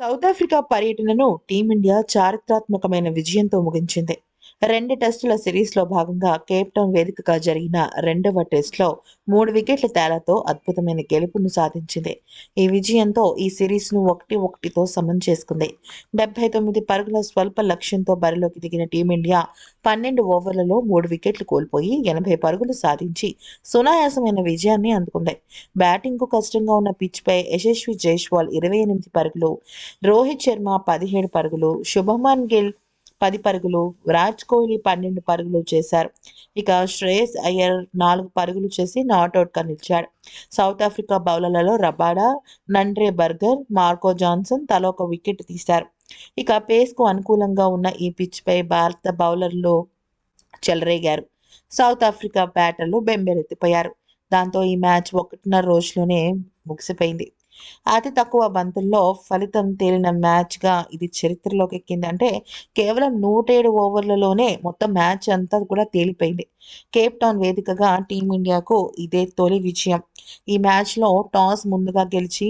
South Africa పర్యటనను team India చారిత్రాత్మకమైన విజయంతో ముగించింది. రెండు టెస్టుల సిరీస్లో భాగంగా కేప్ టౌన్ వేదికగా జరిగిన రెండవ టెస్ట్లో మూడు వికెట్ల తేడాతో అద్భుతమైన గెలుపును సాధించింది. ఈ విజయంతో ఈ సిరీస్ను ఒకటి ఒకటితో సమం చేసుకుంది. డెబ్బై తొమ్మిది పరుగుల స్వల్ప లక్ష్యంతో బరిలోకి దిగిన టీమిండియా పన్నెండు ఓవర్లలో మూడు వికెట్లు కోల్పోయి ఎనభై పరుగులు సాధించి సునాయాసమైన విజయాన్ని అందుకుంది. బ్యాటింగ్కు కష్టంగా ఉన్న పిచ్పై యశస్వి జైస్వాల్ ఇరవై ఎనిమిది పరుగులు రోహిత్ శర్మ పదిహేడు పరుగులు శుభమన్ గిల్ పది పరుగులు. విరాట్ కోహ్లీ పన్నెండు పరుగులు చేశారు. ఇక శ్రేయస్ అయ్యర్ నాలుగు పరుగులు చేసి నాట్అవుట్గా నిలిచాడు సౌత్ ఆఫ్రికా బౌలర్లలో Rabada Nandre Burger Marco Jansen తల ఒక వికెట్ తీశారు. ఇక పేస్కు అనుకూలంగా ఉన్న ఈ పిచ్పై భారత బౌలర్లు చెలరేగారు. South Africa బ్యాటర్లు బెంబేలెత్తిపోయారు. దాంతో ఈ మ్యాచ్ ఒకటిన్నర రోజులోనే ముగిసిపోయింది. అతి తక్కువ బంతుల్లో ఫలితం తేలిన మ్యాచ్గా ఇది చరిత్రలోకి ఎక్కింది. అంటే కేవలం నూట ఏడు ఓవర్లలోనే మొత్తం మ్యాచ్ అంతా కూడా తేలిపోయింది. కేప్ టౌన్ వేదికగా టీమిండియాకు ఇదే తొలి విజయం. ఈ మ్యాచ్లో టాస్ ముందుగా గెలిచి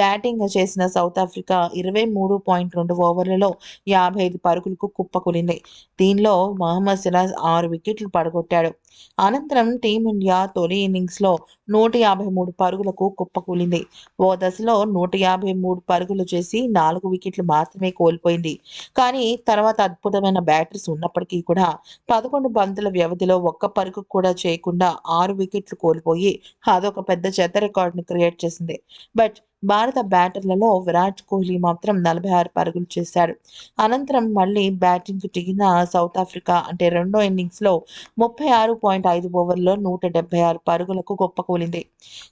బ్యాటింగ్ చేసిన సౌత్ ఆఫ్రికా ఇరవై మూడు పాయింట్ రెండు ఓవర్లలో యాభై ఐదు పరుగులకు కుప్పకూలింది. దీనిలో మహమ్మద్ సిరాజ్ ఆరు వికెట్లు పడగొట్టాడు. అనంతరం టీమిండియా తొలి ఇన్నింగ్స్లో నూట యాభై మూడు పరుగులకు కుప్పకూలింది. ఓ దశలో నూట యాభై మూడు పరుగులు చేసి నాలుగు వికెట్లు మాత్రమే కోల్పోయింది. కానీ తర్వాత అద్భుతమైన బ్యాటర్స్ ఉన్నప్పటికీ కూడా పదకొండు బంతుల వ్యవధిలో ఒక్క పరుగు కూడా చేయకుండా ఆరు వికెట్లు కోల్పోయి అదొక పెద్ద చెత్త రికార్డును క్రియేట్ చేసింది. బట్ భారత బ్యాటర్లలో విరాట్ కోహ్లీ మాత్రం నలభై ఆరు పరుగులు చేశాడు. అనంతరం మళ్ళీ బ్యాటింగ్కు దిగిన సౌత్ ఆఫ్రికా అంటే రెండో ఇన్నింగ్స్లో ముప్పై ఆరు పాయింట్ ఐదు ఓవర్లో నూట డెబ్బై ఆరు పరుగులకు గొప్పకూలింది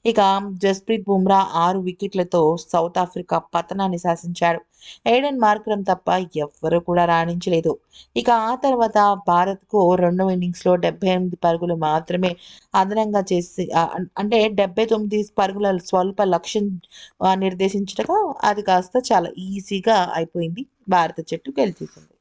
ఇక జస్ప్రీత్ బుమ్రా ఆరు వికెట్లతో సౌత్ ఆఫ్రికా పతనాన్ని శాసించాడు. ఎయిడెన్ మార్కరం తప్ప ఎవ్వరూ కూడా రాణించలేదు. ఇక ఆ తర్వాత భారత్కు రెండవ ఇన్నింగ్స్లో డెబ్బై ఎనిమిది పరుగులు మాత్రమే అదనంగా చేసి అంటే డెబ్బై తొమ్మిది పరుగుల స్వల్ప లక్ష్యం ఆ, నిర్దేశించగా అది కాస్త చాలా ఈజీగా అయిపోయింది. భారత జట్టు గెలిచేసింది.